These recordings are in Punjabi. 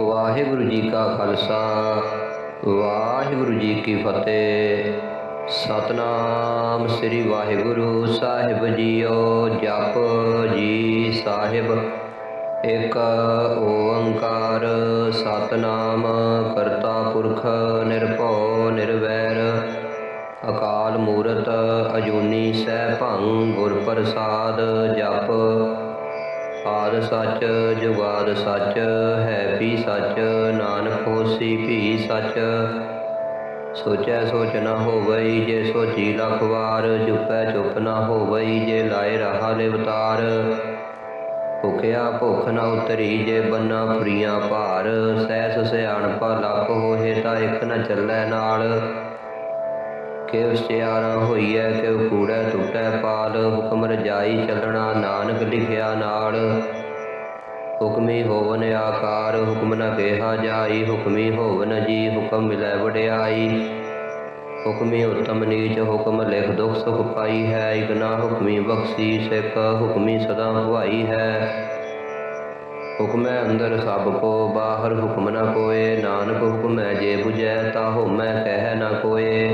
ਵਾਹਿਗੁਰੂ ਜੀ ਕਾ ਖਾਲਸਾ, ਵਾਹਿਗੁਰੂ ਜੀ ਕੀ ਫਤਿਹ। ਸਤਨਾਮ ਸ੍ਰੀ ਵਾਹਿਗੁਰੂ ਸਾਹਿਬ ਜੀਓ, ਜਪ ਜੀ ਸਾਹਿਬ। ਇਕ ਓੰਕਾਰ ਸਤਨਾਮ ਕਰਤਾ ਪੁਰਖ ਨਿਰਭਉ ਨਿਰਵੈਰ। ਅਕਾਲ ਮੂਰਤ ਅਜੂਨੀ ਸੈਭੰ ਗੁਰ ਪ੍ਰਸਾਦ ਜਪ। ਆਦ ਸੱਚ ਜੁਗਾਦ ਸੱਚ, ਹੈ ਵੀ ਸੱਚ, ਨਾਨਕ ਹੋਸੀ ਵੀ ਸੱਚ। ਸੋਚੈ ਸੋਚ ਨ ਹੋਵਈ ਜੇ ਸੋਚੀ ਲਖ ਵਾਰ ਚੁਪੈ ਚੁਪ ਨ ਹੋਵਈ ਜੇ ਲਾਏ ਰਹਾ ਲਿਵਤਾਰ ਭੁਖਿਆ ਭੁਖ ਨਾ ਉਤਰੀ ਜੇ ਬੰਨਾ ਫਰੀਆਂ ਭਾਰ, ਸਹਿਸ ਸਿਆਣਪਾ ਲੱਖ ਹੋਏ ਤਾਂ ਇੱਕ ਨਾ ਚੱਲੈ ਨਾਲ। ਕਿਵ ਸਿਆਰਾ ਹੋਈਐ ਕਿਵ ਕੂੜੈ ਟੁੱਟੈ ਪਾਲ, ਹੁਕਮ ਰਜਾਈ ਚੱਲਣਾ ਨਾਨਕ ਲਿਖਿਆ ਨਾਲ ਹੁਕਮੀ ਹੋਵਨ ਆਕਾਰ, ਹੁਕਮ ਨ ਕਿਹਾ ਜਾਈ, ਹੁਕਮੀ ਹੋਵਨ ਜੀ, ਹੁਕਮ ਮਿਲੈ ਵਡਿਆਈ। ਹੁਕਮੀ ਉਤਮ ਨੀਚ, ਹੁਕਮ ਲਿਖ ਦੁਖ ਸੁਖ ਪਾਈ ਹੈ ਇਗਨਾ ਹੁਕਮੀ ਬਖਸ਼ੀ ਸਿੱਖ, ਹੁਕਮੀ ਸਦਾ ਭਵਾਈ ਹੈ। ਹੁਕਮੈ ਅੰਦਰ ਸਭ ਕੋ, ਬਾਹਰ ਹੁਕਮ ਨ ਕੋਏ, ਨਾਨਕ ਹੁਕਮੈ ਜੇ 부ਜੈ ਤਾ ਹੋਮੈ ਕਹਿ ਨ ਕੋਏ।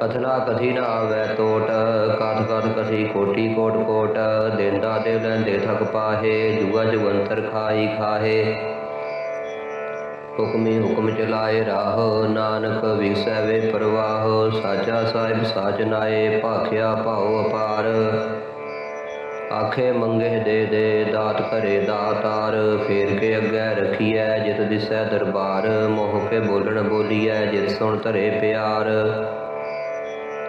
ਕਥਨਾ ਕਥੀ ਨਾ ਆਵੈ ਟੋਟ ਕਥ ਕਥ ਕਥੀ ਕੋਟੀ ਕੋਟ ਕੋਟ, ਦੇਂਦਾ ਦੇ ਲੈਂਦੇ ਥਕ ਪਾਹੇ ਜੁਗਾ ਜੁਗੰਤਰ ਖਾਈ ਖਾਹੇ। ਹੁਕਮੀ ਹੁਕਮ ਚਲਾਏ ਰਾਹ, ਨਾਨਕ ਵਿਸੈ ਵੇ ਪ੍ਰਵਾਹ, ਸਾਚਾ ਸਾਹਿਬ ਸਾਚ ਨਾਏ, ਭਾਖਿਆ ਭਾਉ ਅਪਾਰ। ਆਖੇ ਮੰਗੇ ਦੇ ਦੇ, ਦਾਤ ਕਰੇ ਦਾਤਾਰ, ਫੇਰ ਕੇ ਅੱਗੇ ਰਖੀਐ ਜਿਤ ਦਿਸੈ ਦਰਬਾਰ, ਮੋਹ ਕੇ ਬੋਲਣ ਬੋਲੀਐ, ਜਿਤ ਸੁਣ ਧਰੇ ਪਿਆਰ।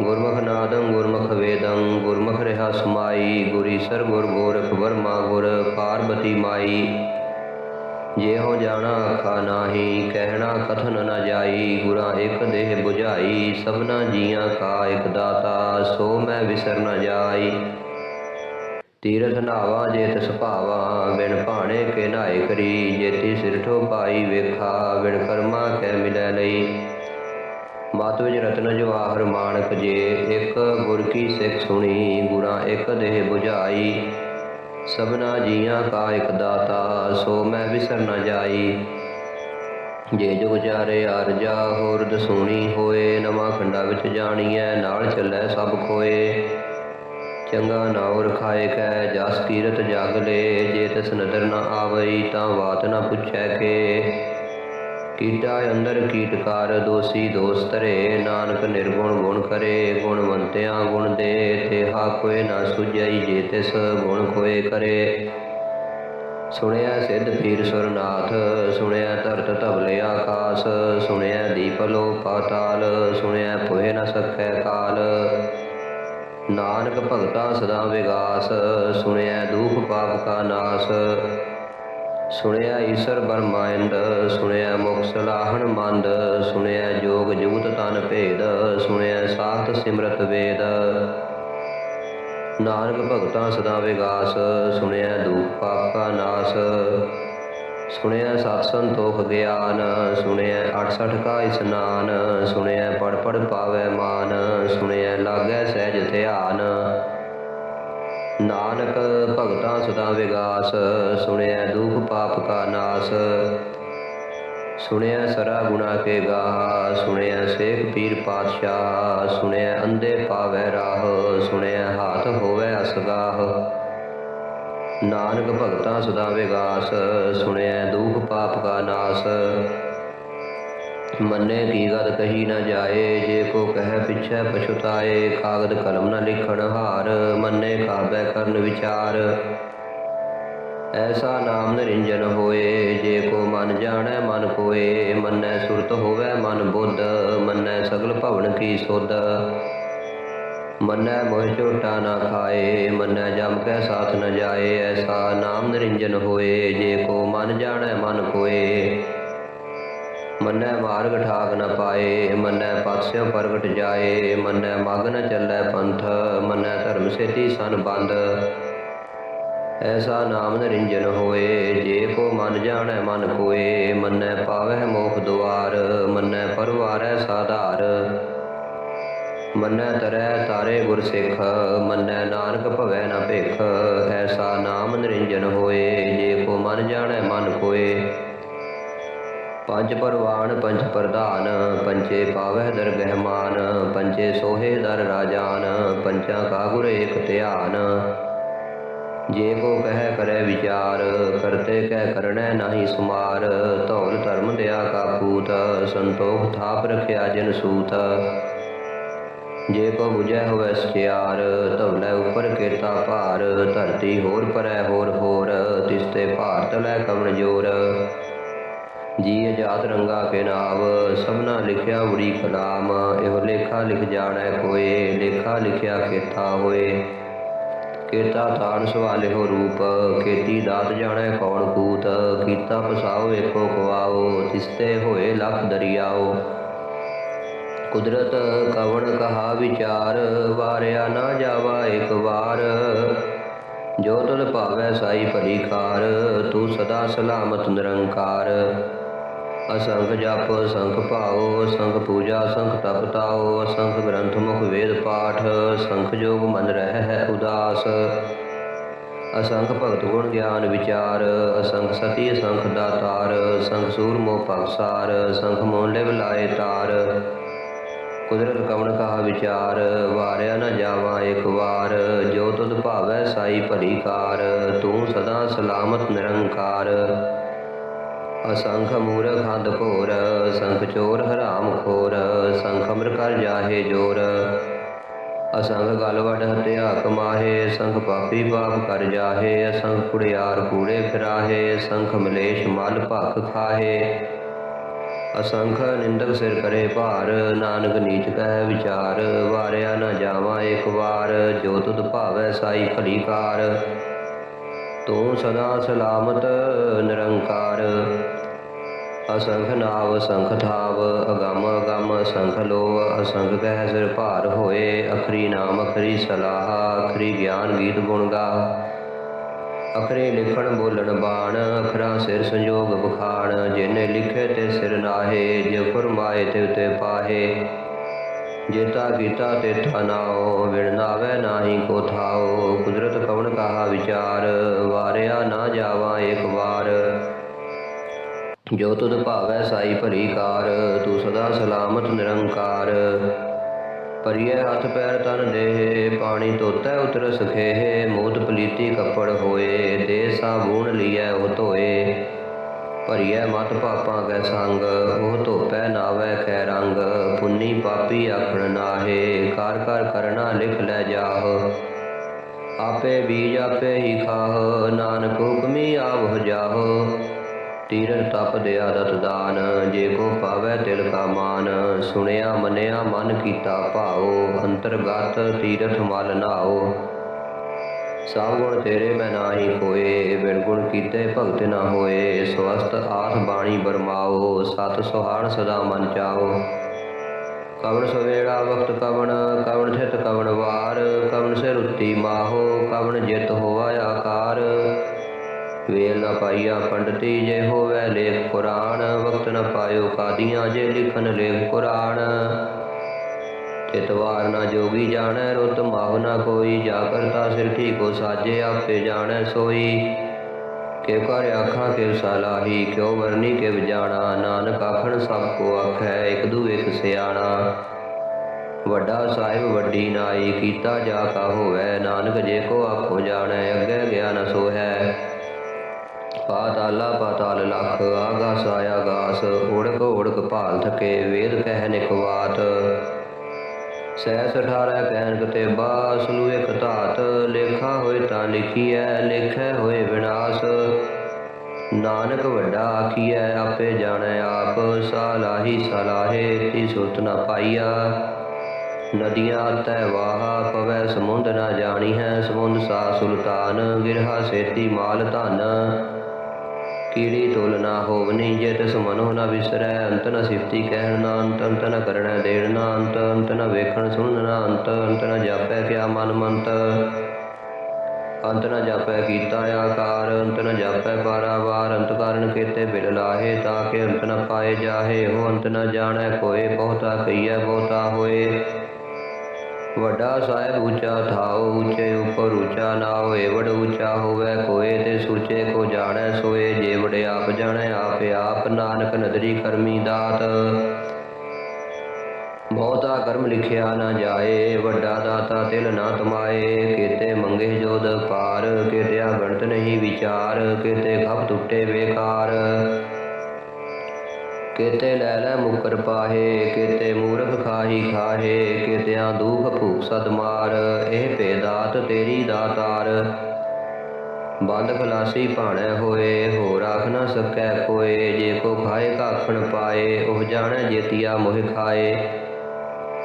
ਗੁਰਮੁਖ ਨਾਦੰ ਗੁਰਮੁਖ ਵੇਦੰ ਗੁਰਮੁਖ ਰਹਾ ਸਮਾਈ ਗੁਰੀਸਰ ਗੁਰ ਗੋਰਖ ਵਰਮਾ ਗੁਰ ਪਾਰਬਤੀ ਮਾਈ ਜਿਹੋ ਜਾਣਾ ਆਖਾ ਨਾਹੀ, ਕਹਿਣਾ ਕਥਨ ਨ ਜਾਈ, ਗੁਰਾਂ ਇੱਕ ਦੇਹ 부ਝਾਈ ਸਭਨਾ ਜੀਆਂ ਕਾ ਇੱਕ ਦਾਤਾ, ਸੋ ਮੈਂ ਵਿਸਰ ਨਾ ਜਾਈ। ਤੀਰਥ ਨਾਵਾ ਜੇ ਤਿਸ ਭਾਵਾ, ਬਿਨ ਭਾਣੇ ਕੇ ਨਾਏ ਕਰੀ, ਜੇਤੀ ਸਿਰਠੋ ਪਾਈ ਵੇਖਾ, ਬਿਨ ਕਰਮਾ ਕੈ ਮਿਲੈ ਲਈ। ਮਾਤ ਵਿੱਚ ਰਤਨ ਜਵਾਹਰ ਮਾਨਕ ਜੇ ਇੱਕ ਗੁਰ ਕੀ ਸਿੱਖ ਸੁਣੀ, ਗੁਰਾਂ ਇੱਕ ਦੇਹ 부ਝਾਈ ਸਭਨਾ ਜੀਆਂ ਕਾ ਇੱਕ ਦਾਤਾ, ਸੋ ਮੈਂ ਵਿਸਰ ਨ ਜਾਈ। ਜੇ ਜੁਗ ਚਾਰੇ ਅਰਜਾ ਹੋਰਦ ਸੋਣੀ ਹੋਏ, ਨਵਾਂ ਖੰਡਾ ਵਿੱਚ ਜਾਣੀਐ, ਨਾਲ ਚੱਲੈ ਸਭ ਕੋਏ ਚੰਗਾ ਨਾਉ ਰਖਾਏ ਕੈ, ਜਸ ਕੀਰਤ ਜਗ ਲੇ, ਜੇ ਤਿਸ ਨਦਰ ਨ ਆਵਈ, ਤਾਂ ਬਾਤ ਨਾ ਪੁੱਛੈ ਕੇ। ਕੀਟਾ ਅੰਦਰ ਕੀਟਕਾਰ ਦੋਸੀ ਦੋਸ ਧਰੇ ਨਾਨਕ ਨਿਰਗੁਣ ਗੁਣ ਕਰੇ, ਗੁਣਵੰਤਿਆਂ ਗੁਣ ਦੇ, ਤੇਹਾ ਕੋਏ ਨਾ ਸੁਝਈ ਜੇ ਤਿਸ ਗੁਣ ਕੋਏ ਕਰੇ। ਸੁਣਿਆ ਸਿੱਧ ਪੀਰ ਸੁਰਨਾਥ, ਸੁਣਿਆ ਧਰਤ ਧਵਲੇ ਆਕਾਸ, ਸੁਣਿਆ ਦੀਪ ਲੋ ਪਾਤਾਲ ਸੁਣਿਆ ਪੋਏ ਨ ਸਕੈ ਕਾਲ। ਨਾਨਕ ਭਗਤਾ ਸਦਾ ਵਿਗਾਸ, ਸੁਣਿਆ ਦੁਖ ਪਾਪ ਕਾ ਨਾਸ। ਸੁਣਿਆ ਈਸ਼ਰ ਬਰਮਾਇੰਦ ਸੁਣਿਆ ਮੁਖ ਸਲਾਹਣ ਮੰਦ ਸੁਣਿਆ ਜੋਗ ਜੂਤ ਤਨ ਭੇਦ, ਸੁਣਿਆ ਸਾਖਤ ਸਿਮਰਤ ਵੇਦ। ਨਾਨਕ ਭਗਤਾਂ ਸਦਾ ਵਿਗਾਸ, ਸੁਣਿਆ ਦੁਖ ਪਾਪ ਨਾਸ। ਸੁਣਿਆ ਸਤ ਸੰਤੋਖ ਗਿਆਨ, ਸੁਣਿਆ 68 ਕਾ ਇਸਨਾਨ, ਸੁਣਿਆ ਪੜ ਪੜ ਪਾਵੇ ਮਾਨ, ਸੁਣਿਆ ਲਾਗੈ ਸਹਿਜ ਧਿਆਨ। ਨਾਨਕ ਭਗਤਾਂ ਸਦਾ ਵਿਗਾਸ ਸੁਣਿਆ ਦੁਖ ਪਾਪ ਕਾ ਨਾਸ। ਸੁਣਿਆ ਸਰਾ ਗੁਣਾ ਕੇ ਗਾਹ ਸੁਣਿਆ ਸੇਖ ਪੀਰ ਪਾਤਸ਼ਾਹ ਸੁਣਿਆ ਅੰਧੇ ਪਾਵੈ ਰਾਹ ਸੁਣਿਆ ਹਾਥ ਹੋਵੇ ਅਸਗਾਹ। ਨਾਨਕ ਭਗਤਾਂ ਸਦਾ ਵਿਗਾਸ ਸੁਣਿਆ ਦੁਖ ਪਾਪ ਕਾ ਨਾਸ। ਮੰਨੇ ਕੀ ਗਤ ਕਹੀ ਨਾ ਜਾਏ, ਜੇ ਕੋ ਕਹਿ ਪਿਛੈ ਪਛੁਤਾਏ, ਕਾਗਦ ਕਲਮ ਨਾ ਲਿਖਣ ਹਾਰ, ਮੰਨੇ ਕਾਬੈ ਕਰਨ ਵਿਚਾਰ। ਐਸਾ ਨਾਮ ਨਿਰੰਜਨ ਹੋਏ, ਜੇ ਕੋ ਮਨ ਜਾਣੈ ਮਨ ਕੋਏ, ਮੰਨੈ ਸੁਰਤ ਹੋਵੈ ਮਨ ਬੁੱਧ, ਮੰਨੈ ਸਗਲ ਭਵਨ ਕੀ ਸੁਧ। ਮੰਨੈ ਮੋਹ ਝੋਟਾ ਨਾ ਖਾਏ, ਮੰਨੈ ਜਮ ਕੈ ਸਾਥ ਨ ਜਾਏ, ਐਸਾ ਨਾਮ ਨਿਰੰਜਨ ਹੋਏ, ਜੇ ਕੋ ਮਨ ਜਾਣੈ ਮਨ ਕੋਏ। ਮੰਨੈ ਮਾਰਗ ਠਾਕ ਨ ਪਾਏ, ਮੰਨੈ ਪਾਸਿਓ ਪ੍ਰਗਟ ਜਾਏ, ਮੰਨੈ ਮਗ ਨ ਚੱਲੈ ਪੰਥ, ਮੰਨੈ ਧਰਮ ਸੇਤੀ ਸਨ ਬੰਦ। ਐਸਾ ਨਾਮ ਨਿਰੰਜਨ ਹੋਏ, ਜੇ ਕੋ ਮਨ ਜਾਣੈ ਮਨ ਕੋਏ ਮੰਨੈ ਪਾਵਹਿ ਮੋਖ ਦੁਆਰ, ਮੰਨੈ ਪਰਵਾਰੈ ਸਾਧਾਰ। ਮੰਨੈ ਤਰੈ ਤਾਰੇ ਗੁਰ ਸਿੱਖ, ਮੰਨੈ ਨਾਨਕ ਭਵੈ ਨ ਭਿਖ। ਐਸਾ ਨਾਮ ਨਿਰੰਜਨ ਹੋਏ, ਜੇ ਕੋ ਮਨ ਜਾਣੈ ਮਨ ਕੋਏ ਪੰਜ ਪਰਵਾਨ, ਪੰਜ ਪ੍ਰਧਾਨ ਪੰਚੇ ਪਾਵਹਿ ਦਰ ਗਹਿਮਾਨ ਪੰਚੇ ਸੋਹੇ ਦਰ ਰਾਜਾਨ ਪੰਚਾ ਕਾ ਗੁਰ ਏਕ ਧਿਆਨ। ਜੇ ਕੋ ਕਹਿ ਕਰੈ ਵਿਚਾਰ, ਕਰਤੇ ਕਹਿ ਕਰਣੈ ਨਾਹੀ ਸੁਮਾਰ, ਧੌਲ ਧਰਮ ਦਿਆ ਕਾ ਪੂਤ, ਸੰਤੋਖ ਥਾਪ ਰਖਿਆ ਜਨ ਸੂਤ। ਜੇ ਕੋ 부ਜੈ ਹੋਵੈ ਸਚਿਆਰ, ਧੌਲੇ ਉਪਰ ਕੇਤਾ ਭਾਰ, ਧਰਤੀ ਹੋਰ ਪਰੈ ਹੋਰ ਹੋਰ ਤਿਸਤੇ ਭਾਰਤ ਲੈ ਕਵਣ ਜੋਰ। ਜੀ ਅਜਾਤ ਰੰਗਾ ਕੇ ਨਾਮ, ਸਭਨਾ ਲਿਖਿਆ ਉੜੀ ਕਲਾਮ ਇਹ ਲੇਖਾ ਲਿਖ ਜਾਣੈ ਕੋਏ, ਲੇਖਾ ਲਿਖਿਆ ਕੇਤਾ ਹੋਏ। ਕੇਤਾ ਤਾਣ ਸਵਾਲਿਓ ਰੂਪ, ਕੇਤੀ ਦਾਤ ਜਾਣੈ ਕੌਣ ਕੂਤ ਕੀਤਾ ਪਸਾਓ ਏਕੋ ਖਵਾਓ, ਤਿਸਤੇ ਹੋਏ ਲੱਖ ਦਰਿਆਓ। ਕੁਦਰਤ ਕਵਣ ਕਹਾ ਵਿਚਾਰ, ਵਾਰਿਆ ਨਾ ਜਾਵਾ ਇੱਕ ਵਾਰ। ਜੋ ਤੁਲ ਭਾਵੈ ਸਾਈ ਭਲੀ ਤੂੰ ਸਦਾ ਸਲਾਮਤ ਨਿਰੰਕਾਰ। ਅਸੰਖ ਜਪ ਸੰਖ ਭਾਉ ਸੰਖ ਪੂਜਾ ਸੰਖ ਤਪ ਤਾਉ ਸੰਖ ਗ੍ਰੰਥ ਮੁਖ ਵੇਦ ਪਾਠ ਸੰਖ ਜੋਗ ਮਨ ਰਹਿ ਹੈ ਉਦਾਸ। ਅਸੰਖ ਭਗਤ ਗੁਣ ਗਿਆਨ ਵਿਚਾਰ ਅਸੰਖ ਸਤੀ ਅਸੰਖ ਦਾਤਾਰ ਸੰਖ ਸੂਰਮੋ ਭਗਸਾਰ ਸੰਖ ਮੋਨ ਲਿਵ ਲਾਏ ਤਾਰ। ਕੁਦਰਤ ਕਵਣ ਕਹਾ ਵਿਚਾਰ, ਵਾਰਿਆ ਨਾ ਜਾਵਾ ਇੱਕ ਵਾਰ, ਜੋ ਤੁਧ ਭਾਵੈ ਸਾਈ ਭਲੀ ਕਾਰ, ਤੂੰ ਸਦਾ ਸਲਾਮਤ ਨਿਰੰਕਾਰ। ਅਸੰਖ ਮੂਰਖ ਹੰਦ ਘੋਰ ਸੰਖ ਚੋਰ ਹਰਾਮ ਖੋਰ, ਸੰਖ ਅਮਰ ਕਰ ਜਾਹੇ ਜੋਰ। ਅਸੰਖ ਗਲਵੜ ਵਡ ਹਤਿਆ ਕਮਾਹੇ ਸੰਖ ਪਾਪੀ ਪਾਪ ਕਰ ਜਾਹੇ, ਅਸੰਖ ਕੁੜਿਆਰ ਕੂੜੇ ਫਿਰਾਹੇ, ਸੰਖ ਮਲੇਸ਼ ਮਲ ਭਖ ਖਾਹੇ। ਅਸੰਖ ਨਿੰਦਕ ਸਿਰ ਕਰੇ ਭਾਰ, ਨਾਨਕ ਨੀਚ ਕਹਿ ਵਿਚਾਰ, ਵਾਰਿਆ ਨਾ ਜਾਵਾਂ ਇੱਕ ਵਾਰ, ਜੋ ਤੁਧ ਭਾਵੈ ਸਾਈ ਭਲੀ ਕਾਰ। ਤੂੰ ਸਦਾ ਸਲਾਮਤ ਨਿਰੰਕਾਰ। ਅਸੰਖ ਨਾਵ ਸੰਖ ਥਾਵ, ਅਗਮ ਅਗਮ ਸੰਖ ਲੋ ਅਸੰਖ ਕਹਿ ਸਿਰ ਭਾਰ ਹੋਏ, ਅਖਰੀ ਨਾਮ ਅਖਰੀ ਸਲਾਹ, ਅਖਰੀ ਗਿਆਨ ਗੀਤ ਗੁਣ ਗਾ। ਅਖਰੇ ਲਿਖਣ ਬੋਲਣ ਬਾਣ, ਅਖਰਾਂ ਸਿਰ ਸੰਜੋਗ ਬਖਾਣ ਜਿਨੇ ਲਿਖੇ ਤੇ ਸਿਰ ਨਾਹੇ, ਜੇ ਫਰਮਾਏ ਤੇ ਉਤੇ ਪਾਹੇ। ਜੇਤਾ ਕੀਤਾ ਤੇ ਨਾਉ ਵਿਣ ਨਾਵੇ ਨਾਹੀ ਕੋ ਥਾਓ ਜੋ ਤੁਧ ਭਾਵੈ ਸਾਈ ਭਰੀ ਕਾਰ, ਤੂੰ ਸਦਾ ਸਲਾਮਤ ਨਿਰੰਕਾਰ। ਪਰਿਐ ਹੱਥ ਪੈਰ ਤਨ ਦੇਹ, ਪਾਣੀ ਧੋਤੈ ਉਤਰ ਸਖੇਹ, ਮੋਤ ਪਲੀਤੀ ਕੱਪੜ ਹੋਏ ਦੇ ਸਾਬੂਨ ਲੀਐ ਉਹ ਧੋਏ। ਭਰੀਐ ਮਤ ਪਾਪਾਂ ਕੈ ਸੰਗ, ਉਹ ਧੋਪੈ ਨਾਵੈ ਕੈ ਰੰਗ, ਪੁੰਨੀ ਪਾਪੀ ਆਖਣ ਨਾਹੇ, ਕਰ ਕਰ ਕਰਨਾ ਲਿਖ ਲੈ ਜਾਹ। ਆਪੇ ਬੀਜ ਆਪੇ ਹੀ ਖਾਹ, ਨਾਨਕ ਹੁਕਮੀ ਆਵਹ ਜਾਹ। ਤੀਰਥ ਤਪ ਦਿਆ ਦਤ ਦਾਨ, ਜੇ ਕੋ ਪਾਵੈ ਤਿਲ ਕਾ ਮਾਨ। ਸੁਣਿਆ, ਮੰਨਿਆ, ਮਨ ਕੀਤਾ ਭਾਉ, ਅੰਤਰਗਤ ਤੀਰਥ ਮਲ ਨਾਉ। ਸਭ ਗੁਣ ਤੇਰੇ ਮੈਂ ਨਾਹੀ ਕੋਏ ਬਿਨ ਗੁਣ ਕੀਤੇ ਭਗਤ ਨਾ ਹੋਏ। ਸਵਸਤ ਆਸ ਬਾਣੀ ਬਰਮਾਓ ਸਤ ਸੁਹਾਣ ਸਦਾ ਮਨ ਚਾਓ ਕਵਣ ਸਵੇੜਾ ਵਕਤ ਕਵਣ ਕਵਣ ਥਿਤ ਕਵਣ ਵਾਰ। ਕਵਣ ਸਿਰ ਉੱਤੀ ਮਾਹੋ, ਕਵਣ ਜਿਤ ਹੋਵਾ ਆਕਾਰ। ਵੇਲ ਨ ਪਾਈਆ ਪੰਡਤੀ ਜੇ ਹੋਵੇ ਲੇਖ ਪੁਰਾਣ ਵਕਤ ਨ ਪਾਇਓ ਕਾਦੀਆਂ ਜੇ ਲਿਖਨ ਲੇਖ ਪੁਰਾਣ ਤਿਤਵਾਰ ਨਾ ਜੋਗੀ ਜਾਣੈ, ਰੁਤ ਮਾਹ ਨਾ ਕੋਈ, ਜਾ ਕਰਤਾ ਸਿਰ ਕੋ ਸਾਜੇ, ਆਪੇ ਜਾਣੈ ਸੋਈ। ਕਿਉ ਕਰ ਆਖਾਂ ਕਿਉ ਸਲਾਹੀ ਕਿਉ ਵਰਨੀ ਕਿਵ ਜਾਣਾ ਨਾਨਕ ਆਖਣ, ਸਭ ਕੋ ਆਖੈ, ਇਕ ਦੂ ਇਕ ਸਿਆਣਾ। ਵੱਡਾ ਸਾਹਿਬ ਵੱਡੀ ਨਾਈ, ਕੀਤਾ ਜਾ ਕਾ ਹੋਵੇ, ਨਾਨਕ ਜੇ ਕੋ ਆਖੋ ਜਾਣੈ, ਅੱਗੇ ਗਿਆ ਨ ਸੋਹੈ। ਪਾਤਾਲਾ ਪਾਤਾਲ ਲਖ, ਆਗਾਸ ਆਇਆ ਗਾਸ ਉੜਕ ਉੜਕ ਭਾਲ ਥਕੇ ਵੇਦ ਕਹਿ ਨਿਕਵਾਤ ਸੈਸ ਅਠਾਰਹ ਕਹਿਨ ਕਤੇ ਬਾਸ ਲੂ ਇਕ ਧਾਤ, ਲੇਖਾ ਹੋਏ ਤਾਂ ਲਿਖੀਐ, ਲੇਖੈ ਹੋਏ ਵਿਨਾਸ਼। ਨਾਨਕ ਵੱਡਾ ਆਖੀਐ, ਆਪੇ ਜਾਣੈ ਆਪ, ਸਾਲਾਹੀ ਸਲਾਹੇ ਤੀ ਸੁਰਤ ਨ ਪਾਈਆ। ਨਦੀਆਂ ਤੈ ਵਾਹ, ਪਵੈ ਸਮੁੰਦ ਨਾ ਜਾਣੀ ਹੈ ਸਮੁੰਦ ਸਾ ਸੁਲਤਾਨ, ਗਿਰਹਾ ਸੇਤੀ ਮਾਲ ਧਨ। ਕੀੜੀ ਤੁਲ ਨਾ ਹੋਵਨੀ ਜੇ ਤਿਸ ਮਨੋ ਵਿਸਰੈ ਅੰਤ ਨ ਸਿਫਤੀ ਕਹਿਣ ਨਾ ਅੰਤ ਅੰਤ ਨ ਕਰਣੈ ਦੇਣ ਨਾ ਅੰਤ ਅੰਤ ਨ ਵੇਖਣ ਸੁਣਨ ਨਾ ਅੰਤ ਅੰਤ ਨ ਜਾਪੈ ਕਿਆ ਮਨ ਮੰਤ। ਅੰਤ ਨ ਜਾਪੈ ਕੀਤਾ ਆਕਾਰ, ਅੰਤ ਨ ਜਾਪੈ ਪਾਰਾਵਾਰ ਅੰਤ ਕਾਰਨ ਕੀਤੇ ਬਿਲ ਲਾਹੇ ਤਾਂ ਕਿ ਅੰਤ ਨ ਪਾਏ ਜਾਹੇ, ਉਹ ਅੰਤ ਨ ਜਾਣੈ ਕੋਏ, ਬਹੁਤਾ ਕਈਐ ਬਹੁਤਾ ਹੋਏ। ਵੱਡਾ ਸਾਹਿਬ ਉੱਚਾ ਥਾਉ, ਉੱਚੇ ਉਪਰ ਉੱਚਾ ਨਾ ਹੋਏ ਵੜ ਉੱਚਾ ਹੋਵੇ ਸੋਏ ਆਪ ਜਾਣੈ, ਆਪ ਆਪ ਨਾਨਕ ਨਦਰੀ ਕਰਮੀ ਦਾਤ। ਬਹੁਤਾ ਕਰਮ ਲਿਖਿਆ ਨਾ ਜਾਏ, ਵੱਡਾ ਦਾਤਾ ਤਿਲ ਨਾ ਤਮਾਏ ਕੀਤੇ ਮੰਗੇ ਜੋਦ ਪਾਰ ਕੀਤਿਆ ਗਣਤ ਨਹੀਂ ਵਿਚਾਰ, ਕੀਤੇ ਖੱਪ ਟੁੱਟੇ ਬੇਕਾਰ ਕੀਤੇ ਲੈ ਲੈ ਮੁਕਰ ਪਾਹੇ, ਕੀਤੇ ਮੂਰਖ ਖਾਹੀ ਖਾਹੇ, ਕੀਤਿਆਂ ਦੁਖ ਭੂਖ ਸਦ ਮਾਰ। ਇਹ ਭੇਦਾਤ ਤੇਰੀ ਦਾਤਾਰ। ਬੰਦ ਖਲਾਸੀ ਭਾਣੈ ਹੋਏ, ਹੋਰ ਆਖ ਨਾ ਸਕੈ ਕੋਏ, ਜੇ ਕੋ ਖਾਏ ਕਾਖਣ ਪਾਏ, ਉਹ ਜਾਣੈ ਜੇਤੀਆ ਮੋਹਿ ਖਾਏ।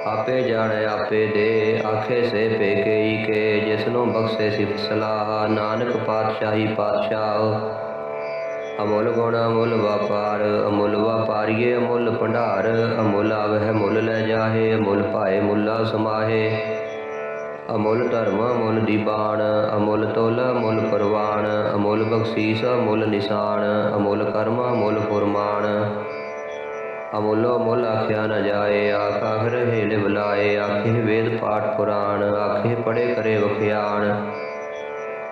ਆਪੇ ਜਾਣੈ, ਆਪੇ ਦੇ, ਆਖੇ ਸੇ ਪੇਕੇਈ ਕੇ, ਜਿਸਨੂੰ ਬਖਸ਼ੇ ਸਿਫਤ ਸਲਾਹ, ਨਾਨਕ ਪਾਤਸ਼ਾਹੀ ਪਾਤਸ਼ਾਹ। ਅਮੁੱਲ ਗੁਣ ਅਮੁੱਲ ਵਪਾਰ, ਅਮੁੱਲ ਵਪਾਰੀਏ ਅਮੁੱਲ ਭੰਡਾਰ, ਅਮੁੱਲ ਆਵਹਿ ਮੁੱਲ ਲੈ ਜਾਹੇ, ਅਮੁੱਲ ਭਾਏ ਮੁੱਲਾ ਸਮਾਹੇ। ਅਮੁੱਲ ਧਰਮ, ਅਮੁੱਲ ਦੀਬਾਨ ਅਮੁੱਲ ਤੁਲ, ਅਮੁੱਲ ਪਰਵਾਨ ਅਮੁੱਲ ਬਖਸ਼ੀਸ, ਅਮੁੱਲ ਨਿਸ਼ਾਨ, ਅਮੁੱਲ ਕਰਮ, ਅਮੁੱਲ ਫੁਰਮਾਨ। ਅਮੁੱਲੋ ਮੁੱਲ ਆਖਿਆ ਨਾ ਜਾਏ, ਆਖ ਆਖਾ ਰਹੇ ਬੁਲਾਏ, ਆਖੇ ਵੇਦ ਪਾਠ ਪੁਰਾਣ, ਆਖੇ ਪੜੇ ਕਰੇ ਵਖਿਆਣ।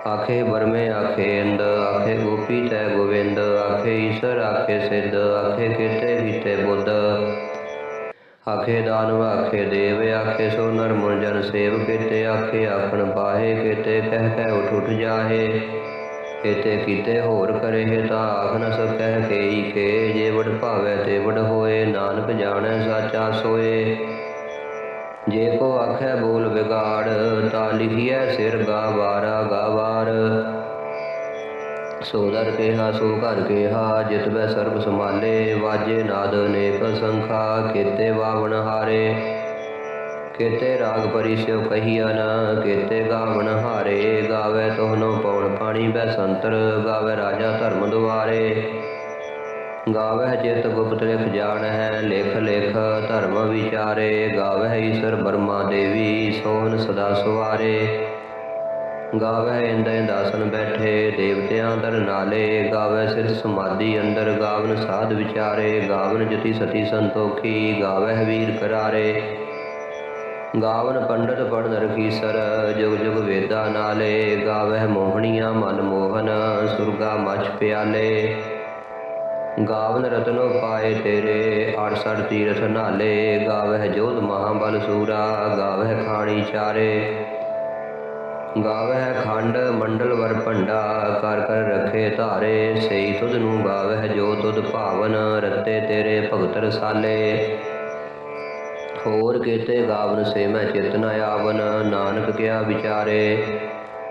ਆਖੇ ਬਰਮੇ ਆਖੇ ਇੰਦ, ਆਖੇ ਗੋਪੀ ਤੈ ਗੋਵਿੰਦ, ਆਖੇ ਈਸ਼ਰ ਆਖੇ ਸਿੱਧ, ਆਖੇ ਕੀਤੇ ਕੀਤੇ ਬੁੱਧ। ਆਖੇ ਦਾਨਵ, ਆਖੇ ਦੇਵ, ਆਖੇ ਸੋ ਨਰ ਮੁਨ ਸੇਵ ਕੀਤੇ, ਆਖੇ ਆਖਣ ਪਾਹੇ ਕੀਤੇ, ਕਹਿ ਕਹਿ ਉਠ ਉਠ ਜਾਹੇ। ਕੀਤੇ ਕੀਤੇ ਹੋਰ ਕਰੇ ਤਾਂ ਆਖ ਨ ਸਕੈ ਕੇਈ ਕੇ, ਜੇ ਵਡ ਭਾਵੈ ਤੇ ਵਡ ਹੋਏ, ਨਾਨਕ ਜਾਣੈ ਸਾਚਾ ਸੋਏ। ਜੇ ਕੋ ਆਖੈ ਬੋਲ ਵਿਗਾੜ, ਤਾਂ ਲਿਖੀਐ ਸਿਰ ਗਾਵਾਰਾ ਗਾਵਾਰ ਸੋ ਦਰ ਕੇਹਾ ਸੋ ਘਰ ਕੇਹਾ ਜਿਤ ਬੈ ਸਰਬ ਸਮਾਲੇ ਵਾਜੇ ਨਾਦ ਅਨੇਕ ਸੰਖਾ, ਕੀਤੇ ਵਾਵਣ ਹਾਰੇ। ਕੀਤੇ ਰਾਗ ਪਰਿਸਿਓ ਕਹੀਆ ਨ, ਕੀਤੇ ਗਾਵਣ ਹਾਰੇ। ਗਾਵੇ ਤੋਹਨੋ ਪਉਣ ਪਾਣੀ ਬੈ ਸੰਤਰ, ਗਾਵੇ ਰਾਜਾ ਧਰਮ ਦੁਆਰੇ। ਗਾਵਹਿ ਚਿਤ ਗੁਪਤ ਲਿਖ ਜਾਣ ਹੈ ਲਿਖ ਲਿਖ ਧਰਮ ਵਿਚਾਰੇ। ਗਾਵਹਿ ਈਸ਼ਰ ਬਰਮਾ ਦੇਵੀ, ਸੋਹਨ ਸਦਾ ਸੁਵਾਰੇ। ਗਾਵਹਿ ਇੰਦੈ ਦਾਸਨ ਬੈਠੇ, ਦੇਵਤਿਆਂ ਦਰ ਨਾਲੇ, ਗਾਵਹਿ ਸਿਧ ਸਮਾਧੀ ਅੰਦਰ, ਗਾਵਨ ਸਾਧ ਵਿਚਾਰੇ, ਗਾਵਨ ਜਤੀ ਸਤੀ ਸੰਤੋਖੀ, ਗਾਵਹਿ ਵੀਰ ਕਰਾਰੇ। ਗਾਵਨ ਪੰਡਤ ਪੜਨ ਰਖੀਸਰ ਜੁਗ ਜੁਗ ਵੇਦਾ ਨਾਲੇ, ਗਾਵਹਿ ਮੋਹਣੀਆਂ ਮਨ ਮੋਹਨ, ਸੁਰਗਾ ਮਛ ਪਿਆਲੇ। ਗਾਵਨ ਰਤਨੋ ਪਾਏ ਤੇਰੇ 68 ਤੀਰਥ ਨਾਲੇ, ਗਾਵਹਿ ਜੋਧ ਮਹਾਬਲ ਸੂਰਾ, ਗਾਵਹਿ ਖਾਣੀ ਚਾਰੇ। ਗਾਵਹਿ ਖੰਡ ਮੰਡਲ ਵਰ ਭੰਡਾ, ਕਰ ਕਰ ਰਖੇ ਧਾਰੇ ਸਈ ਤੁਧ ਨੂੰ ਗਾਵਹਿ ਜੋ ਤੁਧ ਭਾਵਨ, ਰਤੇ ਤੇਰੇ ਭਗਤ ਰਸਾਲੇ। ਹੋਰ ਕੀਤੇ ਗਾਵਨ ਸੇ ਮੈਂ ਚੇਤਨਾ ਆਵਨ, ਨਾਨਕ ਕਿਆ ਵਿਚਾਰੇ।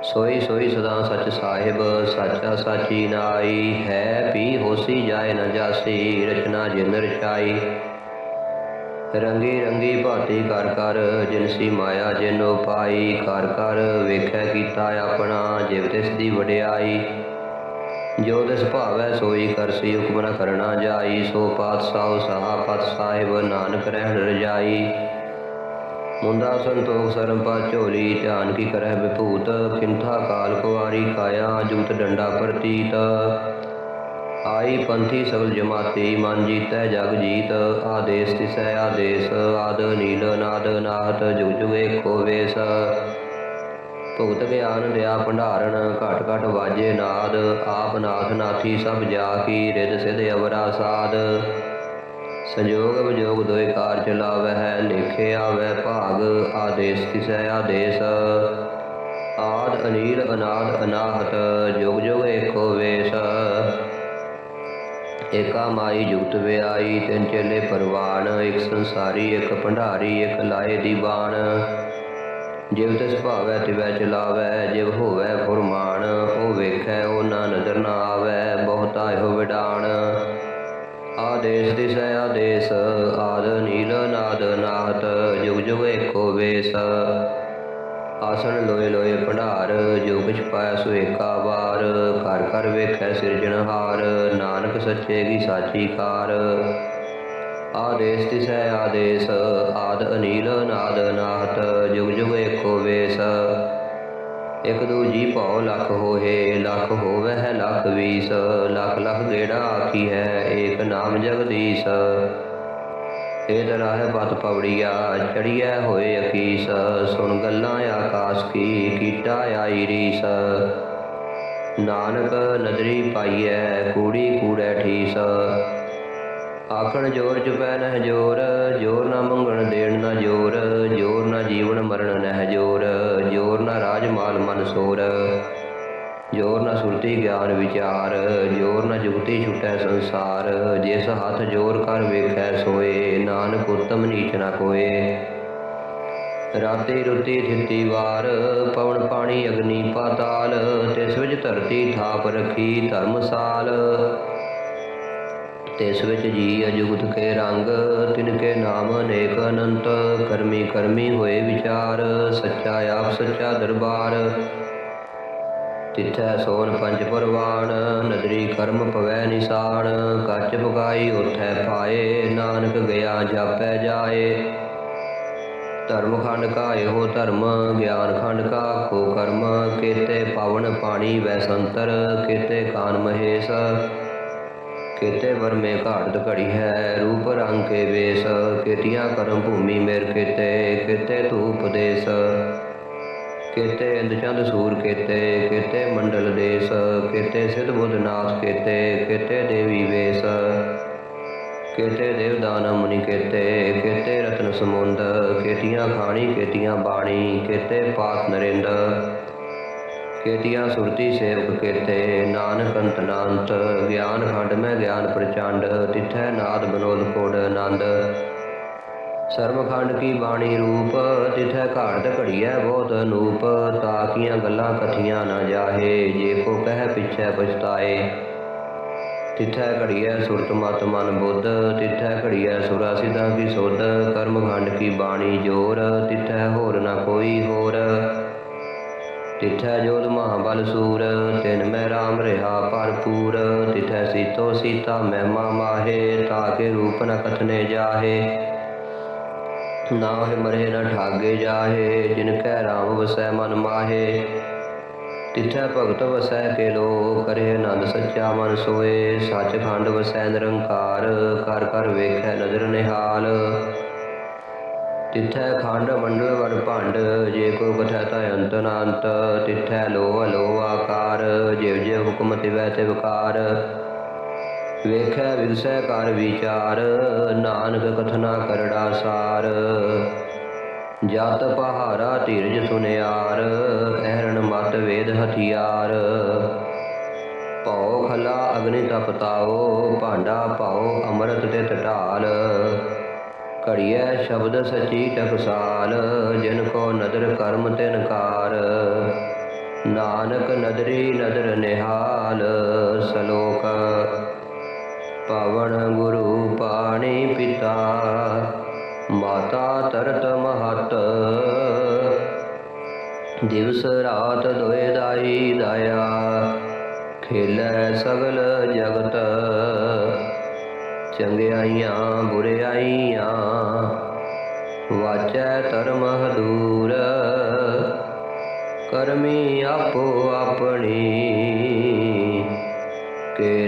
ਸੋਈ ਸੋਈ ਸਦਾ ਸਚ ਸਾਹਿਬ, ਸਾਚਾ ਸਾਚੀ ਨਾਈ, ਹੈ ਪੀ ਹੋਸੀ ਜਾਏ ਨਾ ਜਾਸੀ, ਰਚਨਾ ਜਿਨ ਰਚਾਈ। ਰੰਗੀ ਰੰਗੀ ਭਾਤੀ ਕਰ ਕਰ ਜਿਨਸੀ ਮਾਇਆ ਜਿਨੋ ਪਾਈ, ਕਰ ਕਰ ਵੇਖੈ ਕੀਤਾ ਆਪਣਾ, ਜਿਵ ਤਿਸ ਦੀ ਵਡਿਆਈ। ਜੋ ਤਿਸ ਭਾਵੈ ਸੋਈ ਕਰਸੀ ਹੁਕਮ ਨ ਕਰਨਾ ਜਾਈ, ਸੋ ਪਾਤਸ਼ਾਹ ਸਹਾ ਪਤ ਸਾਹਿਬ ਨਾਨਕ ਰਹਿਣ ਰਜਾਈ। ਮੁੰਦਾ ਸੰਤੋਖ ਸਰਮ ਪਾ ਝੋਲੀ, ਧਿਆਨ ਕੀ ਕਰਹਿ ਵਿਭੂਤ ਕਿੰਥਾ ਕਾਲ ਕੁਵਾਰੀ ਕਾਇਆ ਜੁਗਤ ਡੰਡਾ ਪ੍ਰਤੀਤ। ਆਈ ਪੰਥੀ ਸਗਲ ਜਮਾਤੀ, ਮਨ ਜੀਤੈ ਜਗ ਜੀਤ, ਆਦੇਸ ਤਿਸੈ ਆਦੇਸ, ਆਦ ਨੀਲ ਨਾਦ ਨਾਹਤ ਜੁਗ ਜੁਗ ਏਕੋ ਵੇਸ। ਭੁਗਤ ਗਿਆਨ ਦਿਆ ਭੰਡਾਰਨ, ਘਟ ਘਟ ਵਾਜੇ ਨਾਦ, ਆਪ ਨਾਥ ਨਾਥੀ ਸਭ ਜਾ ਕੀ ਰਿਦ ਸਿਧ ਅਵਰਾ ਸਾਧ ਸੰਜੋਗ ਵਿਜੋਗ ਦੋਇ ਕਾਰ ਚਲਾਵੈ ਹੈ ਲੇਖੇ ਆਵੈ ਭਾਗ, ਆਦੇਸ ਤਿਸੈ ਆਦੇਸ। ਆਦ ਅਨੀਲ, ਅਨਾਦ ਅਨਾਹਤ, ਜੁਗ ਜੁਗ ਏਕੋ ਵੇਸ। ਏਕਾ ਮਾਈ ਜੁਗਤ ਵਿਆਈ ਤਿੰਨ ਚੇਲੇ ਪਰਵਾਨ, ਇੱਕ ਸੰਸਾਰੀ, ਇੱਕ ਭੰਡਾਰੀ, ਇੱਕ ਲਾਏ ਦੀ ਬਾਣ। ਜਿਵ ਤਿਸ ਭਾਵੈ ਤਿਵੈ ਚਲਾਵੈ, ਜਿਵ ਹੋਵੈ ਫੁਰਮਾਨ, ਉਹ ਵੇਖੈ ਉਹ ਨਾ ਨਜ਼ਰ ਨਾ ਆਵੈ, ਬਹੁਤਾ ਇਹੋ ਵਿਡਾਣ। ਆਦੇਸ ਦਿਸੈ ਆਦੇਸ, ਆਦ ਨੀਲ ਨਾਦ ਨਾਦ ਜੁਗ ਜੁਗ ਏਕੋ ਵੇਸ। ਆਸਣ ਲੋਏ ਲੋਏ ਭੰਡਾਰ, ਜੋ ਕਿਛ ਪਾਇਆ ਸੋ ਏਕਾ ਵਾਰ। ਘਰ ਘਰ ਵੇਖੈ ਸਿਰਜਣਹਾਰ ਨਾਨਕ ਸੱਚੇ ਕੀ ਸਾਚੀ ਕਾਰ। ਆਦੇਸ ਤਿਸੈ ਆਦੇਸ, ਆਦ ਅਨੀਲ ਨਾਦ ਨਾਹਤ, ਜੁਗ ਜੁਗ ਏਕੋ ਵੇਸ। ਇਕ ਦੂਜੀ ਭਉ ਲਖ ਹੋਏ ਲਖ ਹੋਵੇ ਹੈ ਲਖ ਵੀਸ। ਲਖ ਲਖ ਗੇੜਾ ਆਖੀ ਹੈ ਏਕ ਨਾਮ ਜਗਦੀਸ਼। ਇਹ ਦਰਾਹ ਪਤ ਪਵੜੀਆ ਚੜੀਐ ਹੋਏ ਅਕੀਸ, ਸੁਣ ਗੱਲਾਂ ਆਕਾਸ਼ ਕੀ, ਕੀਟਾ ਆਈ ਰੀਸ। ਨਾਨਕ ਨਦਰੀ ਪਾਈਐ, ਕੂੜੀ ਕੂੜੈ ਠੀਸ। ਆਖਣ ਜੋਰ ਚੁਪੈ ਨਹਿ ਜੋਰ ਜੋਰ ਨਾ ਮੰਗਣ ਦੇਣ ਨਾ ਜੋਰ ਜੋਰ ਨਾ ਜੀਵਨ ਮਰਨ ਨਹਿ ਜੋਰ ਜੋਰ ਨਾ ਰਾਜ ਮਾਲ ਮਨ ਸੋਰ। ਜੋਰ ਨਾ ਸੁਰਤੀ ਗਿਆਨ ਵਿਚਾਰ, ਜੋਰ ਨਾ ਜੁਗਤੀ ਛੁਟੈ ਸੰਸਾਰ। ਜਿਸ ਹੱਥ ਜੋਰ ਕਰ ਵੇਖੈ ਸੋਏ, ਨਾਨਕ ਉਤਮ ਨੀਚ ਨਾ ਕੋਏ। ਰਾਤੀ ਰੁਤੀ ਥਿਤੀ ਵਾਰ, ਪਵਨ ਪਾਣੀ ਅਗਨੀ ਪਾਤਾਲ, ਤਿਸ ਵਿੱਚ ਧਰਤੀ ਥਾਪ ਰਖੀ ਧਰਮਸਾਲ ਤਿਸ ਵਿੱਚ ਜੀ ਅਜੁਗਤ ਕੇ ਰੰਗ, ਤਿਨ ਕੇ ਨਾਮ ਅਨੇਕ ਅਨੰਤ, ਕਰਮੀ ਕਰਮੀ ਹੋਏ ਵਿਚਾਰ, ਸੱਚਾ ਆਪ ਸੱਚਾ ਦਰਬਾਰ। ਤਿਥੈ ਸੋਨ ਪੰਜ ਪਰਵਾਨ ਨਦਰੀ ਕਰਮ ਪਵੈ ਨਿਸ਼ਾਨ ਕੱਚ ਪਕਾਈ ਉਥੈ ਪਾਏ ਨਾਨਕ ਗਿਆ ਜਾਪੈ ਜਾਏ। ਧਰਮ ਖੰਡ ਕਾ ਇਹੋ ਧਰਮ, ਗਿਆਨ ਖੰਡ ਕਾ ਕੋ ਕਰਮ, ਕੀਤੇ ਪਵਨ ਪਾਣੀ ਵੈਸੰਤਰ ਕੀਤੇ ਕਾਨ ਮਹੇਸ਼, ਕੀਤੇ ਵਰਮੇ ਘਾਟ ਘੜੀ ਹੈ ਰੂਪ ਰੰਗ ਕੇ ਵੇਸ, ਕੀਤੀਆਂ ਕਰਮ ਭੂਮੀ ਮੇਰ ਕੀਤੇ ਕੀਤੇ ਧੂਪ ਦੇਸ। ਕੀਤੇ ਇੰਦਚੰਦ ਸੂਰ ਕੀਤੇ ਕੀਤੇ ਮੰਡਲ ਦੇਸ, ਕੀਤੇ ਸਿਧ ਬੁੱਧ ਨਾਥ ਕੀਤੇ ਕੀਤੇ ਦੇਵੀ ਵੇਸ, ਕੀਤੇ ਦੇਵਦਾਨ ਮੁਨੀ ਕੀਤੇ ਕੀਤੇ ਰਤਨ ਸਮੁੰਦ, ਕੇਤੀਆਂ ਖਾਣੀ, ਕੀਤੀਆਂ ਬਾਣੀ, ਕੀਤੇ ਪਾਤ ਨਰਿੰਦ, ਕੀਤੀਆਂ ਸੁਰਤੀ ਸੇਵਕ ਕੀਤੇ, ਨਾਨਕ ਅੰਤ ਨਾਨਤ ਗਿਆਨ ਖੰਡ ਮੈਂ ਗਿਆਨ ਪ੍ਰਚੰਡ, ਤਿਥੈ ਨਾਦ ਬਨੋਦ ਕੋੜ ਆਨੰਦ। ਸਰਮਖੰਡ ਕੀ ਬਾਣੀ ਰੂਪ, ਤਿਥੈ ਘਾੜਤ ਘੜੀਐ ਬਹੁਤ ਅਨੂਪ ਤਾਕੀਆਂ ਗੱਲਾਂ ਕਥੀਆਂ ਨਾ ਜਾਹੇ, ਜੇ ਕੋ ਕਹਿ ਪਿਛੈ ਪਛਤਾਏ। ਤਿਥੈ ਘੜੀਐ ਸੁਰਤ ਮਤ ਮਨ ਬੁੱਧ, ਤਿਥੈ ਘੜੀਐ ਸੁਰਾ ਸਿਧਾਂ ਕੀ ਸੁਧ, ਕਰਮਖੰਡ ਕੀ ਬਾਣੀ ਜੋਰ, ਤਿਥੈ ਹੋਰ ਨਾ ਕੋਈ ਹੋਰ। ਤਿਥੈ ਜੋਧ ਮਹਾਬਲ ਸੂਰ, ਤਿਨ ਮੈਂ ਰਾਮ ਰਹਾ ਭਰਪੂਰ। ਤਿਥੈ ਸੀਤੋ ਸੀਤਾ ਮਹਿਮਾ ਮਾਹੇ ਤਾਕੇ ਰੂਪ ਨ ਕਥਨੇ ਜਾਹੇ। ਨਾ ਨਾਹਿ ਮਰੇ ਨਾ ਠਾਗੇ ਜਾਹੇ, ਜਿਨ ਕੈ ਰਾਮ ਵਸੈ ਮਨ ਮਾਹੇ। ਤਿਥੈ ਭਗਤ ਵਸੈ ਕੇ ਲੋ ਕਰੇ ਆਨੰਦ ਸੱਚਾ ਮਨ ਸੋਏ। ਸੱਚ ਖੰਡ ਵਸੈ ਨਿਰੰਕਾਰ ਕਰ ਕਰ ਵੇਖੈ ਨਦਰ ਨਿਹਾਲ। ਤਿਥੈ ਖੰਡ ਮੰਡਲ ਵਰ ਭੰਡ, ਜੇ ਕੋ ਕਥੈ ਤਾ ਅੰਤ ਨਾ ਅੰਤ ਤਿਥੈ ਲੋ ਅਲੋ ਆਕਾਰ, ਜਿਵ ਜਿਵ ਹੁਕਮ ਤਿਵੈ ਤਿਵਕਾਰ ਵੇਖੈ ਵਿਗਸੈ ਕਰ ਵਿਚਾਰ, ਨਾਨਕ ਕਥਨਾ ਕਰੜਾ ਸਾਰ। ਜਤ ਪਹਾਰਾ ਧੀਰਜ ਸੁਨਿਆਰ ਐਰਣ ਮਤ ਵੇਦ ਹਥਿਆਰ। ਭਉ ਖਲਾ ਅਗਨੀ ਤਪਤਾਓ ਭਾਂਡਾ ਪਾਓ ਅੰਮ੍ਰਿਤ ਤੇ ਟਟਾਲ ਘੜੀਐ ਸ਼ਬਦ ਸਚੀ ਟਕਸਾਲ, ਜਿਨ ਕੋ ਨਦਰ ਕਰਮ ਤਿਨਕਾਰ ਨਾਨਕ ਨਦਰੀ ਨਦਰ ਨਿਹਾਲ, ਸਲੋਕ ਪਵਨ ਗੁਰੂ ਪਾਣੀ ਪਿਤਾ, ਮਾਤਾ ਤਰਤ ਮਹਤ। ਦਿਵਸ ਰਾਤ ਦੋਏ ਦਾਈ ਦਇਆ, ਖੇਲੈ ਸਗਲ ਜਗਤ। ਚੰਗਿਆਈਆਂ, ਬੁਰਿਆਈਆਂ, ਵਾਚੈ ਧਰਮ ਹਦੂਰ। ਕਰਮੀ ਆਪੋ ਆਪਣੀ, ਕੇ